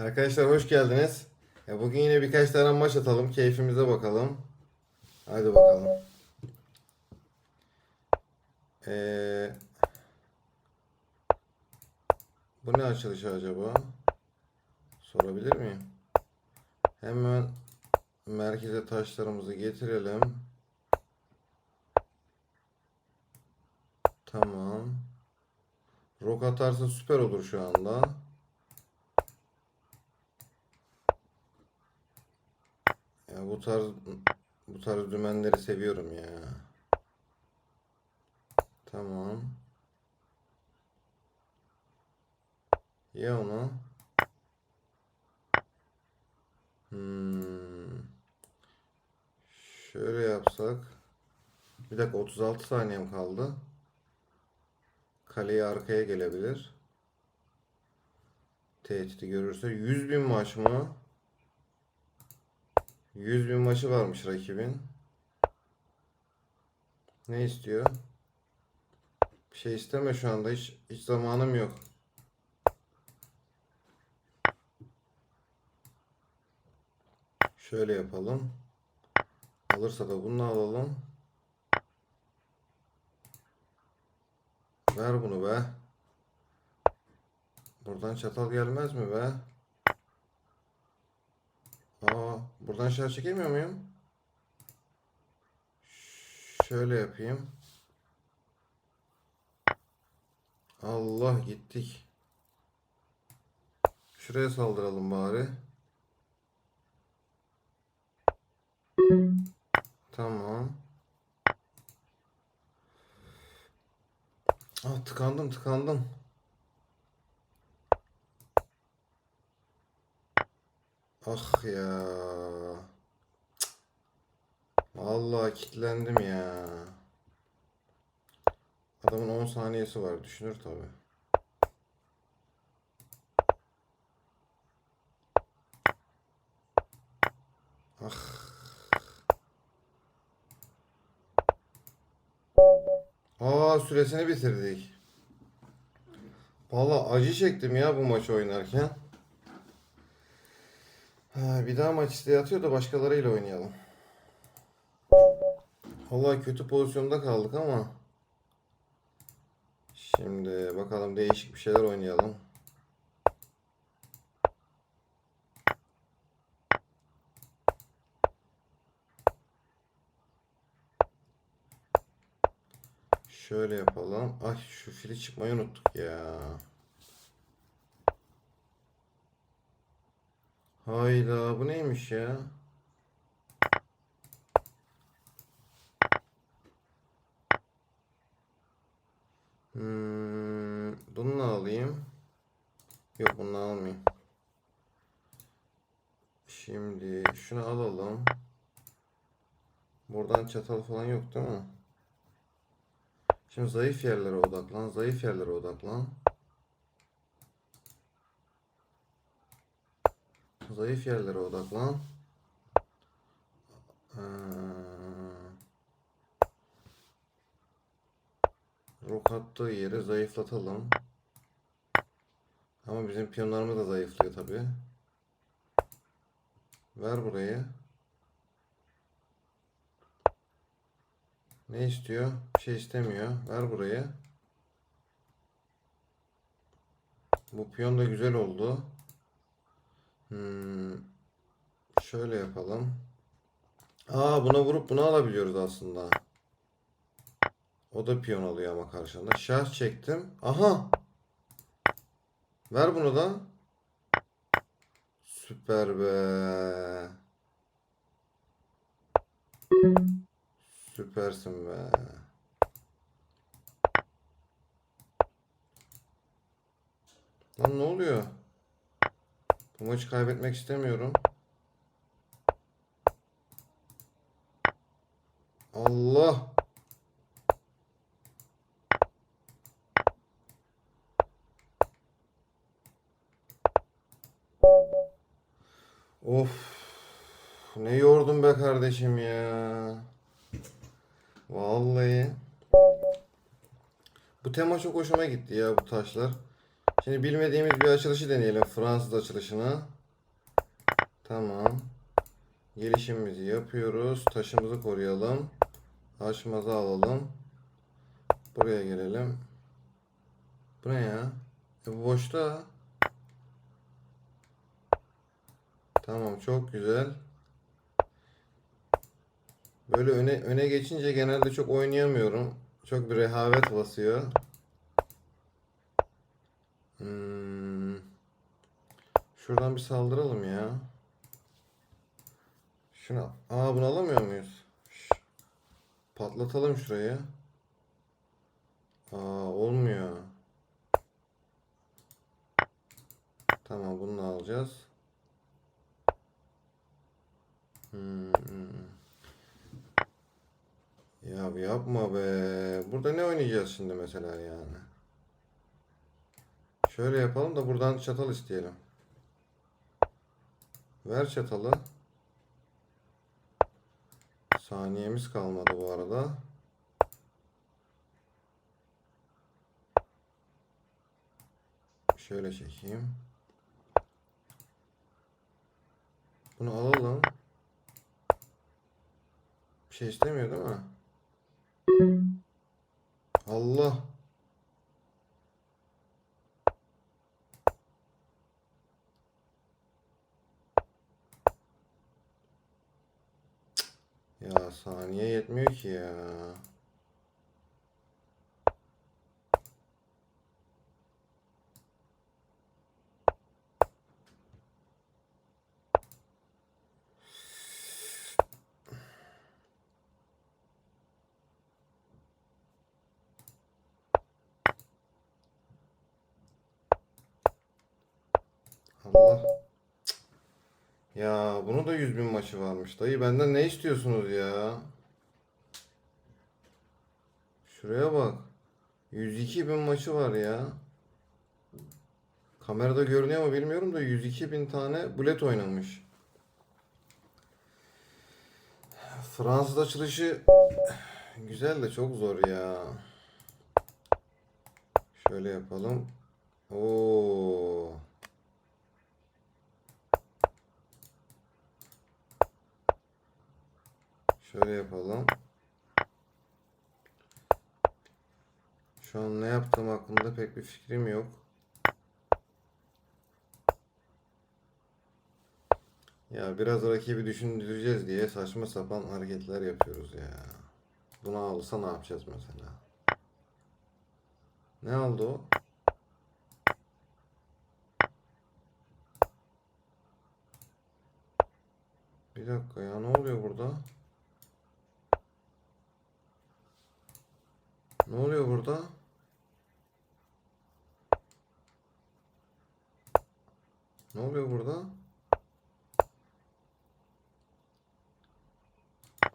Arkadaşlar hoş geldiniz. Ya bugün yine birkaç tane maç atalım. Keyfimize bakalım. Hadi bakalım. Ee, bu ne açılışı acaba? Sorabilir miyim? Hemen merkeze taşlarımızı getirelim. Tamam. Rok atarsa süper olur şu anda. Ya bu tarz bu tarz dümenleri seviyorum ya. Tamam. Ya onu. Hmm. Şöyle yapsak. Bir dakika 36 saniyem kaldı. Kaleye arkaya gelebilir. Tehdidi görürse 100 bin maç mı? 100 bin maçı varmış rakibin. Ne istiyor? Bir şey isteme şu anda. Hiç, hiç zamanım yok. Şöyle yapalım. Alırsa da bunu alalım. Ver bunu be. Buradan çatal gelmez mi be? Aa, buradan şer çekemiyor muyum? Şöyle yapayım. Allah gittik. Şuraya saldıralım bari. Tamam. Ah tıkandım tıkandım. Ah ya. Cık. Vallahi kilitlendim ya. Adamın 10 saniyesi var. Düşünür tabi. Ah. Aa süresini bitirdik. Vallahi acı çektim ya bu maçı oynarken. Bir daha maç isteği atıyor da başkalarıyla oynayalım. Vallahi kötü pozisyonda kaldık ama. Şimdi bakalım değişik bir şeyler oynayalım. Şöyle yapalım. Ay şu fili çıkmayı unuttuk ya. Hayda bu neymiş ya? Hmm, bunu alayım. Yok bunu almayayım. Şimdi şunu alalım. Buradan çatal falan yok değil mi? Şimdi zayıf yerlere odaklan. Zayıf yerlere odaklan. Zayıf yerlere odaklan. Ee, rok attığı yeri zayıflatalım. Ama bizim piyonlarımız da zayıflıyor tabii. Ver burayı. Ne istiyor? Bir şey istemiyor. Ver burayı. Bu piyon da güzel oldu. Hmm, şöyle yapalım. Aa buna vurup bunu alabiliyoruz aslında. O da piyon alıyor ama karşında. Şah çektim. Aha. Ver bunu da. Süper be. Süpersin be. Lan ne oluyor? Bu maçı kaybetmek istemiyorum. Allah. Of. Ne yordun be kardeşim ya. Vallahi. Bu tema çok hoşuma gitti ya bu taşlar. Şimdi bilmediğimiz bir açılışı deneyelim. Fransız açılışını. Tamam. Gelişimimizi yapıyoruz. Taşımızı koruyalım. Haşmazı alalım. Buraya gelelim. Bu ne ya? E bu boşta. Tamam çok güzel. Böyle öne öne geçince genelde çok oynayamıyorum. Çok bir rehavet basıyor. Şuradan bir saldıralım ya. Şuna. Aa bunu alamıyor muyuz? Şş. Patlatalım şurayı. Aa olmuyor. Tamam bunu alacağız. Hmm. Ya yapma be. Burada ne oynayacağız şimdi mesela yani? Şöyle yapalım da buradan çatal isteyelim. Ver çatalı. Saniyemiz kalmadı bu arada. Şöyle çekeyim. Bunu alalım. Bir şey istemiyor değil mi? Allah. Ya saniye yetmiyor ki ya. Allah. Ya bunu da 100 bin maçı varmış. Dayı benden ne istiyorsunuz ya? Şuraya bak. 102 bin maçı var ya. Kamerada görünüyor mu bilmiyorum da 102 bin tane bulet oynamış. Fransız açılışı güzel de çok zor ya. Şöyle yapalım. Oo. Şöyle yapalım. Şu an ne yaptığım hakkında pek bir fikrim yok. Ya biraz rakibi düşündüreceğiz diye saçma sapan hareketler yapıyoruz ya. Bunu alsa ne yapacağız mesela? Ne oldu o? Bir dakika ya ne oluyor burada? Ne oluyor burada? Ne oluyor burada?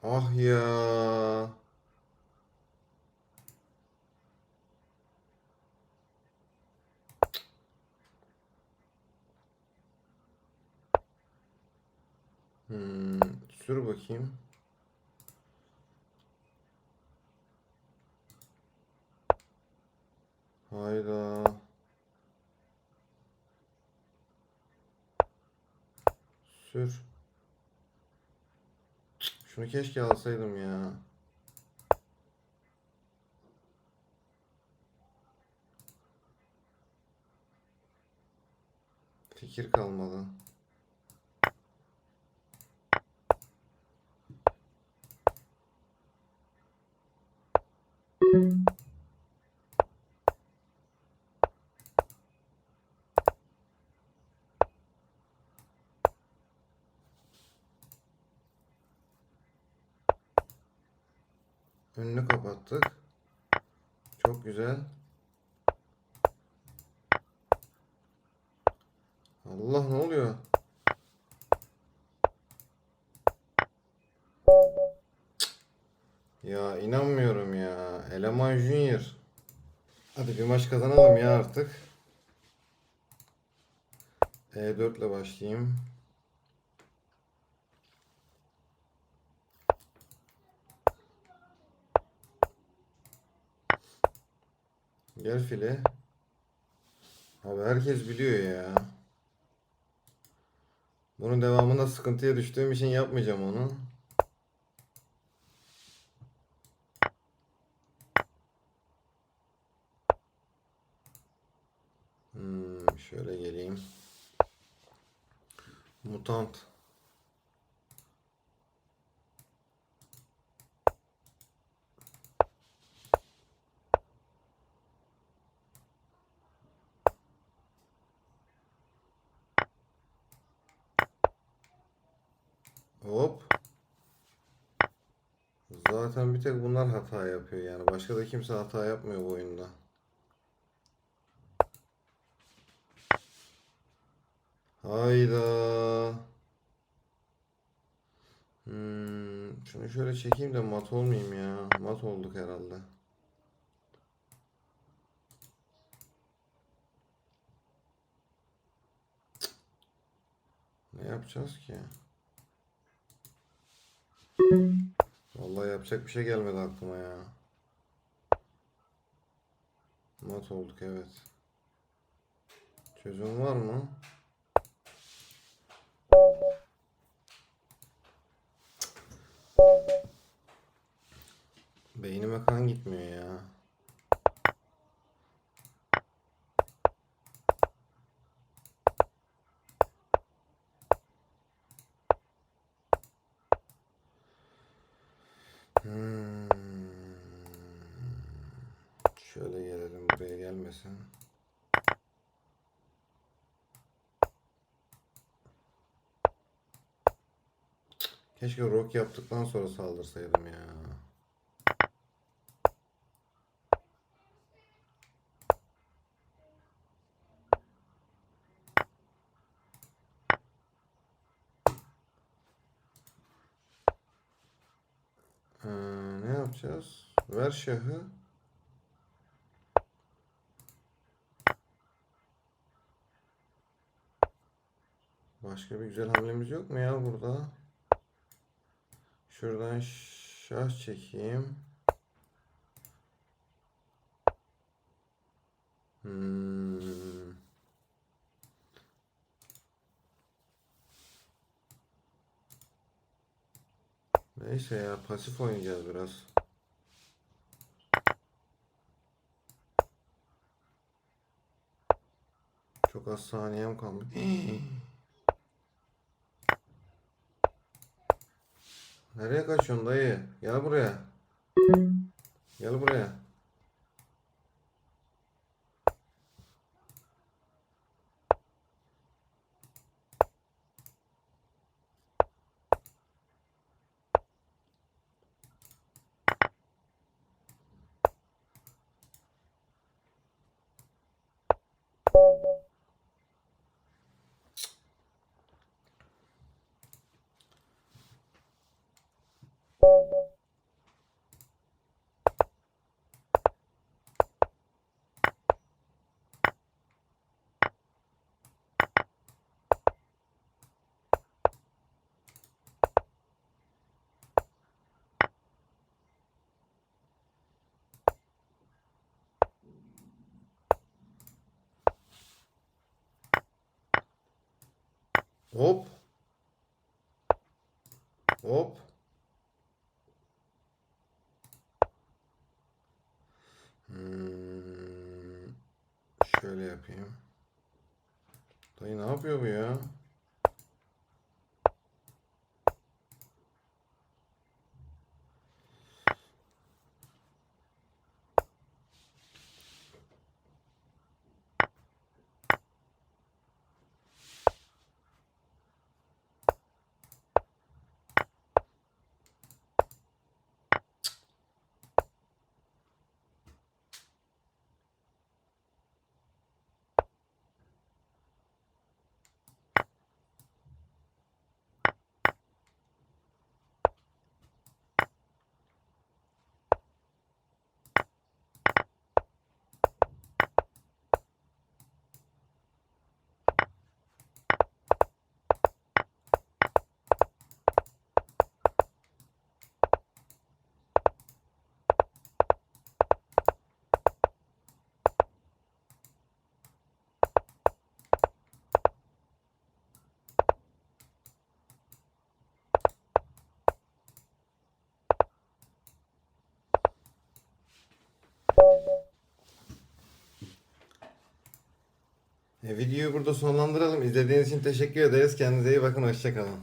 Ah ya. Hmm, sür bakayım. Hayda. Sür. Şunu keşke alsaydım ya. Fikir kalmadı. Önünü kapattık. Çok güzel. Allah ne oluyor? Ya inanmıyorum ya. Eleman Junior. Hadi bir maç kazanalım ya artık. E4 ile başlayayım. Gel file. Abi herkes biliyor ya. Bunun devamında sıkıntıya düştüğüm için yapmayacağım onu. Hmm, şöyle geleyim. Mutant. Hop. Zaten bir tek bunlar hata yapıyor yani. Başka da kimse hata yapmıyor bu oyunda. Hayda. Hmm, şunu şöyle çekeyim de mat olmayayım ya. Mat olduk herhalde. Ne yapacağız ki? Vallahi yapacak bir şey gelmedi aklıma ya. Mat olduk evet. Çözüm var mı? Beynime kan gitmiyor ya. Hmm. Şöyle gelelim buraya gelmesin. Keşke rock yaptıktan sonra saldırsaydım ya. Ee, ne yapacağız? Ver şahı. Başka bir güzel hamlemiz yok mu ya burada? Şuradan şah çekeyim. Hmm. Neyse ya pasif oynayacağız biraz. Çok az saniyem kaldı. Nereye kaçıyorsun dayı? Gel buraya. Gel buraya. Hop. Hop. Hmm, şöyle yapayım. Dayı ne yapıyor bu ya? E, videoyu burada sonlandıralım. İzlediğiniz için teşekkür ederiz. Kendinize iyi bakın. Hoşçakalın.